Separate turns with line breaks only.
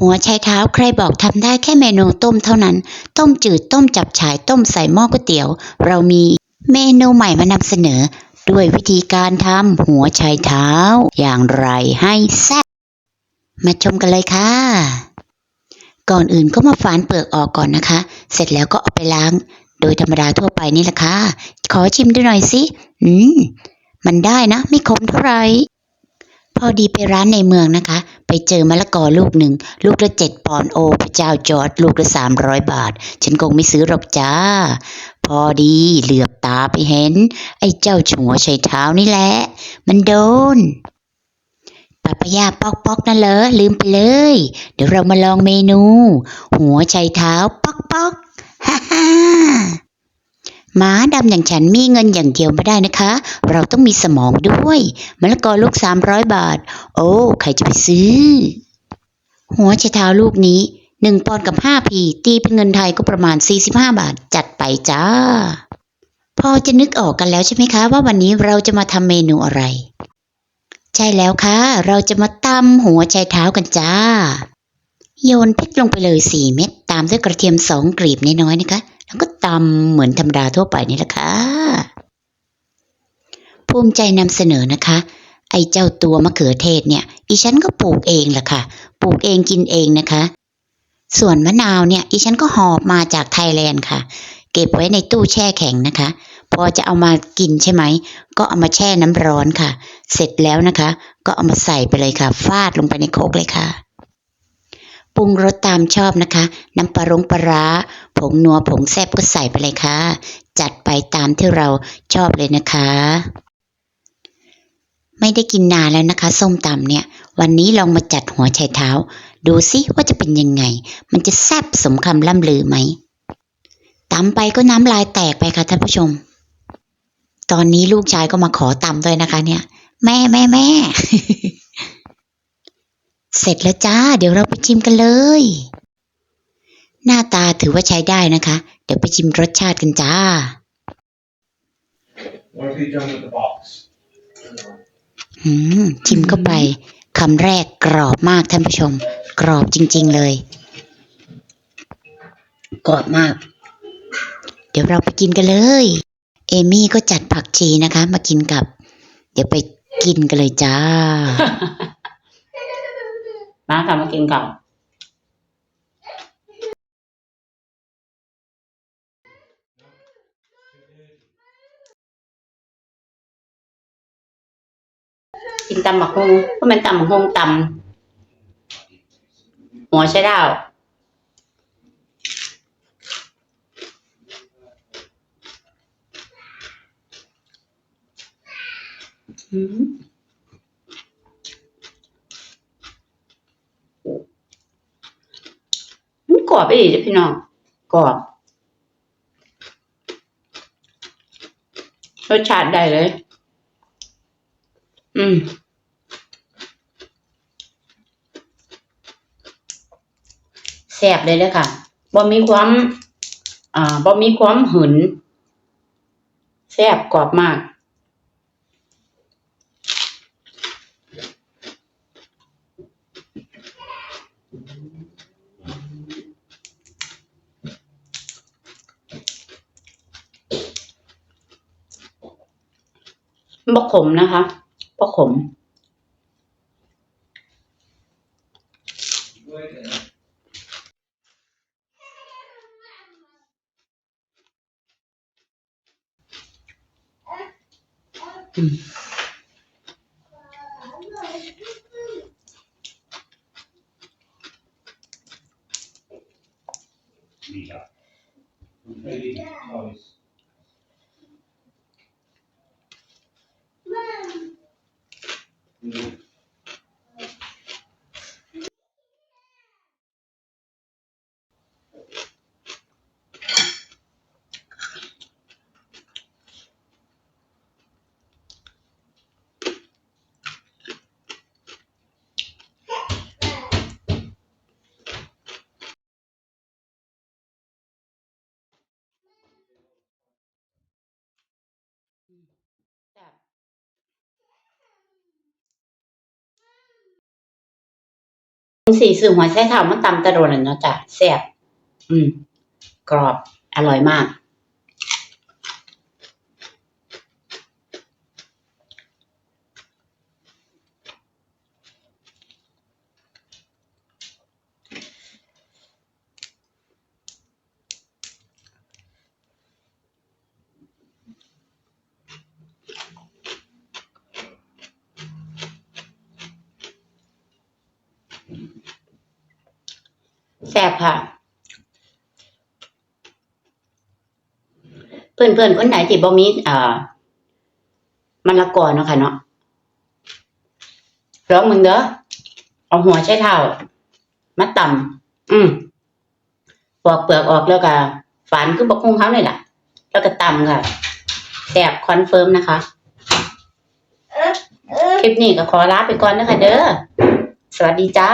หัวไชเท้าใครบอกทำได้แค่เมนูต้มเท่านั้น ต้มจืดต้มจับฉายต้มใส่หม้อก๋วยเตี๋ยว เรามีเมนูใหม่มานำเสนอ ด้วยวิธีการทำหัวไชเท้า อย่างไรให้แซ่บมาชมกันเลยค่ะ ก่อนอื่นก็มาฝานเปลือกออกก่อนนะคะ เสร็จแล้วก็เอาไปล้าง โดยธรรมดาทั่วไปนี่แหละค่ะ ขอชิมดูหน่อยสิ อืม มันได้นะ ไม่ขมเท่าไหร่พอดีไปร้านในเมืองนะคะ ไปเจอมะละกอลูกหนึ่ง ลูกละเจ็ดปอนด์โอพระเจ้าจอร์ดลูกละสามร้อยบาท ฉันคงไม่ซื้อหรอกจ้า พอดีเหลือบตาไปเห็น ไอ้เจ้าหัวไชเท้านี่แหละ มันโดนปะปยาปอกปอกนั่นเหรอลืมไปเลย เดี๋ยวเรามาลองเมนู หัวไชเท้าปอกปอกฮ่าฮ่า มาดำอย่างฉันมีเงินอย่างเดียวไม่ได้นะคะ เราต้องมีสมองด้วยมะละกอลูกสามร้อยบาท โอ้ ใครจะไปซื้อ หัวไชเท้าลูกนี้หนึ่งปอนด์กับห้าพีตีเป็นเงินไทยก็ประมาณสี่สิบห้าบาท จัดไปจ้า พอจะนึกออกกันแล้วใช่ไหมคะ ว่าวันนี้เราจะมาทำเมนูอะไร ใช่แล้วค่ะ เราจะมาตำหัวไชเท้ากันจ้าโยนพริกลงไปเลยสี่เม็ดตามด้วยกระเทียมสองกลีบน้อยๆนะคะ แล้วก็ตำเหมือนธรรมดาทั่วไปนี่แหละค่ะ ภูมิใจนำเสนอนะคะ ไอ้เจ้าตัวมะเขือเทศเนี่ย อีฉันก็ปลูกเองแหละค่ะ ปลูกเองกินเองนะคะ ส่วนมะนาวเนี่ย อีฉันก็หอบมาจากไทยแลนด์ค่ะ เก็บไว้ในตู้แช่แข็งนะคะ พอจะเอามากินใช่ไหม ก็เอามาแช่น้ำร้อนค่ะ เสร็จแล้วนะคะ ก็เอามาใส่ไปเลยค่ะ ฟาดลงไปในโคกเลยค่ะ ปรุงรสตามชอบนะคะ น้ำปลารงปลาร้า ผงนัวผงแซบก็ใส่ไปเลยค่ะ จัดไปตามที่เราชอบเลยนะคะ ไม่ได้กินนานแล้วนะคะ ส้มตำเนี่ย วันนี้ลองมาจัดหัวไชเท้า ดูสิว่าจะเป็นยังไง มันจะแซบสมคำล่ำลือไหมตำไปก็น้ำลายแตกไปค่ะท่านผู้ชม ตอนนี้ลูกชายก็มาขอตำด้วยนะคะ เนี่ย แม่แม่แม่ เสร็จแล้วจ้า เดี๋ยวเราไปชิมกันเลย หน้าตาถือว่าใช้ได้นะคะ เดี๋ยวไปชิมรสชาติกันจ้า
What have you done with the box?
อืม ชิมเข้าไปคำแรกกรอบมากท่านผู้ชม กรอบจริง ๆ เลย กรอบมาก เดี๋ยวเราไปกินกันเลย เอมี่ก็จัดผักชีนะคะ มากินกับ เดี๋ยวไปกินกันเลยจ้า
มาค่ะมากินก่อนกินตำหมักฮงก็เป็นตำหมักฮงตำหัวใช้ดาวอืม มัน กรอบไปดิจ้ะพี่น้องกรอบรสชาติได้เลย อืมแซ่บเลยเลยค่ะบ่มีความ อ่าบ่มีความหืนแซ่บกรอบมาก บกขมนะคะบกขมอืม สี่สื่อหัวไส้เท้ามันตำตะโดนแล้วเนาะจ้ะแซ่บอืม กรอบอร่อยมาก แซ่บค่ะ เพื่อนเพื่อนคนไหนที่บ่มีอ่ามันละกอเนาะค่ะเนาะลองมึงเด้อเอาหัวใช้เท้ามาตำอืมปอกเปลือกออกแล้วก็ฝานคือบักคุ้งเขาเลยล่ะ แล้วก็ตำค่ะแซ่บคอนเฟิร์มนะคะ คลิปนี้ก็ขอลาไปก่อนนะคะเด้อ สวัสดีจ้า